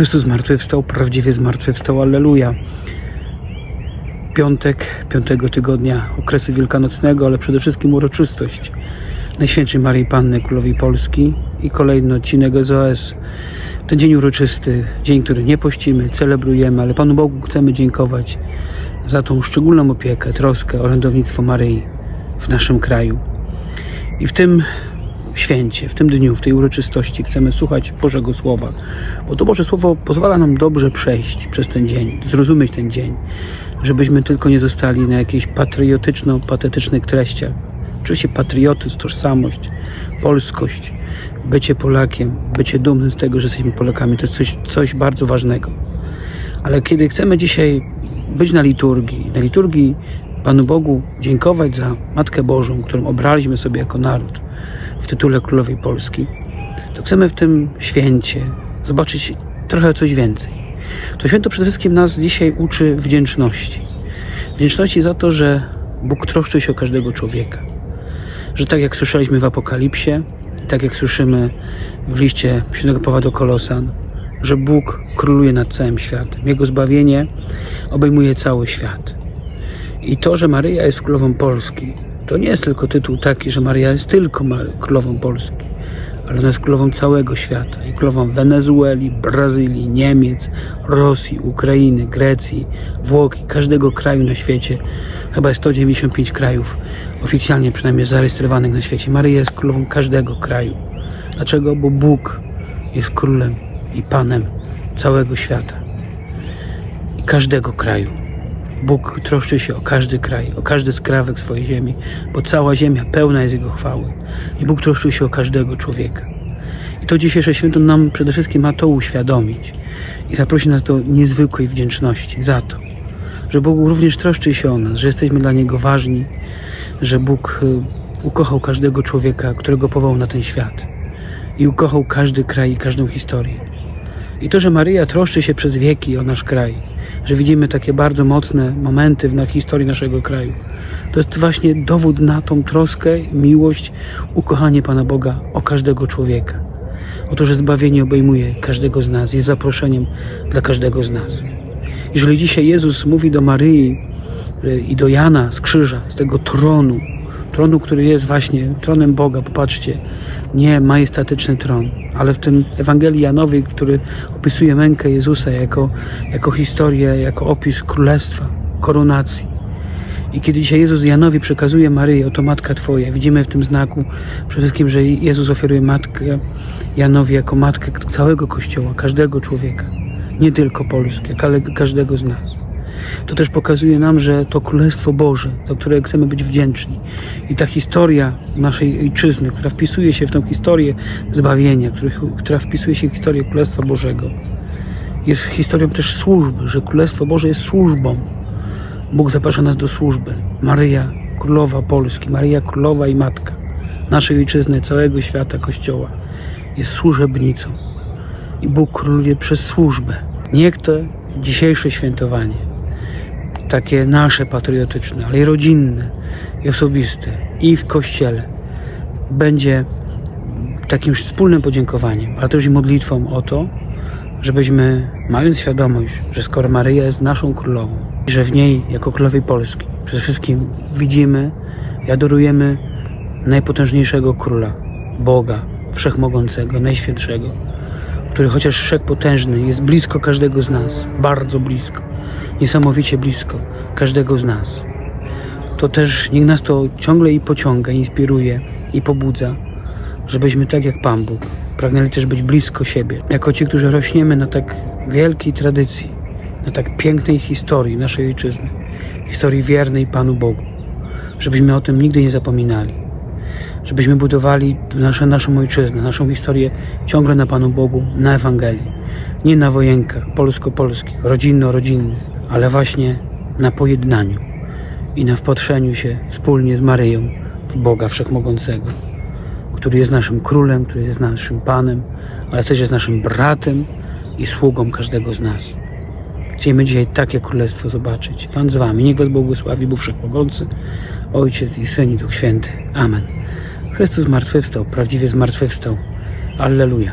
Chrystus zmartwychwstał, prawdziwie zmartwychwstał, alleluja. Piątek, piątego tygodnia okresu wielkanocnego, ale przede wszystkim uroczystość Najświętszej Maryi Panny Królowej Polski i kolejny odcinek SOS. Ten dzień uroczysty, dzień, który nie pościmy, celebrujemy, ale Panu Bogu chcemy dziękować za tą szczególną opiekę, troskę, orędownictwo Maryi w naszym kraju. I w tym święcie, w tym dniu, w tej uroczystości chcemy słuchać Bożego Słowa, bo to Boże Słowo pozwala nam dobrze przejść przez ten dzień, zrozumieć ten dzień, żebyśmy tylko nie zostali na jakichś patriotyczno-patetycznych treściach. Oczywiście patriotyzm, tożsamość, polskość, bycie Polakiem, bycie dumnym z tego, że jesteśmy Polakami, to jest coś, coś bardzo ważnego. Ale kiedy chcemy dzisiaj być na liturgii, na liturgii Panu Bogu dziękować za Matkę Bożą, którą obraliśmy sobie jako naród w tytule Królowej Polski, to chcemy w tym święcie zobaczyć trochę coś więcej. To święto przede wszystkim nas dzisiaj uczy wdzięczności. Wdzięczności za to, że Bóg troszczy się o każdego człowieka. Że tak jak słyszeliśmy w Apokalipsie, tak jak słyszymy w liście świętego Pawła do Kolosan, że Bóg króluje nad całym światem. Jego zbawienie obejmuje cały świat. I to, że Maryja jest królową Polski, to nie jest tylko tytuł taki, że Maryja jest tylko królową Polski, ale ona jest królową całego świata. I królową Wenezueli, Brazylii, Niemiec, Rosji, Ukrainy, Grecji, Włoch, i każdego kraju na świecie. Chyba jest 195 krajów oficjalnie przynajmniej zarejestrowanych na świecie. Maryja jest królową każdego kraju. Dlaczego? Bo Bóg jest królem i panem całego świata i każdego kraju. Bóg troszczy się o każdy kraj, o każdy skrawek swojej ziemi, bo cała ziemia pełna jest Jego chwały. I Bóg troszczy się o każdego człowieka. I to dzisiejsze święto nam przede wszystkim ma to uświadomić i zaprosi nas do niezwykłej wdzięczności za to, że Bóg również troszczy się o nas, że jesteśmy dla Niego ważni, że Bóg y, ukochał każdego człowieka, którego powołał na ten świat i ukochał każdy kraj i każdą historię. I to, że Maryja troszczy się przez wieki o nasz kraj, że widzimy takie bardzo mocne momenty w historii naszego kraju, to jest właśnie dowód na tą troskę, miłość, ukochanie Pana Boga o każdego człowieka. O to, że zbawienie obejmuje każdego z nas, jest zaproszeniem dla każdego z nas. Jeżeli dzisiaj Jezus mówi do Maryi y, i do Jana z krzyża, z tego tronu, tronu, który jest właśnie tronem Boga, popatrzcie, nie majestatyczny tron, ale w tym Ewangelii Janowej, który opisuje mękę Jezusa jako, jako historię, jako opis królestwa, koronacji. I kiedy dzisiaj Jezus Janowi przekazuje Maryję, oto matka Twoja, widzimy w tym znaku przede wszystkim, że Jezus oferuje matkę Janowi jako matkę całego Kościoła, każdego człowieka, nie tylko Polski, ale każdego z nas to też pokazuje nam, że to Królestwo Boże, do którego chcemy być wdzięczni. I ta historia naszej ojczyzny, która wpisuje się w tę historię zbawienia, która wpisuje się w historię Królestwa Bożego, jest historią też służby, że Królestwo Boże jest służbą. Bóg zaprasza nas do służby. Maryja, Królowa Polski, Maryja Królowa i Matka naszej ojczyzny, całego świata, Kościoła, jest służebnicą. I Bóg króluje przez służbę. Niech to dzisiejsze świętowanie takie nasze patriotyczne, ale i rodzinne, i osobiste, i w kościele, będzie takim wspólnym podziękowaniem, ale też i modlitwą o to, żebyśmy, mając świadomość, że skoro Maryja jest naszą królową, i że w niej, jako królowej Polski, przede wszystkim widzimy i adorujemy najpotężniejszego króla, Boga, Wszechmogącego, Najświętszego, który chociaż wszechpotężny jest blisko każdego z nas, bardzo blisko, niesamowicie blisko każdego z nas. To też niech nas to ciągle i pociąga, inspiruje i pobudza, żebyśmy tak jak Pan Bóg pragnęli też być blisko siebie, jako ci, którzy rośniemy na tak wielkiej tradycji, na tak pięknej historii naszej ojczyzny, historii wiernej Panu Bogu, żebyśmy o tym nigdy nie zapominali żebyśmy budowali nasze, naszą ojczyznę, naszą historię ciągle na Panu Bogu, na Ewangelii. Nie na wojenkach polsko-polskich, rodzinno-rodzinnych, ale właśnie na pojednaniu i na wpatrzeniu się wspólnie z Maryją w Boga Wszechmogącego, który jest naszym królem, który jest naszym Panem, ale też jest naszym bratem i sługą każdego z nas. Chcemy dzisiaj takie królestwo zobaczyć. Pan z Wami. Niech Was błogosławi, Bóg Wszechmogący, Ojciec i Syn i Duch Święty. Amen. Chrystus zmartwychwstał, prawdziwie zmartwychwstał. Alleluja.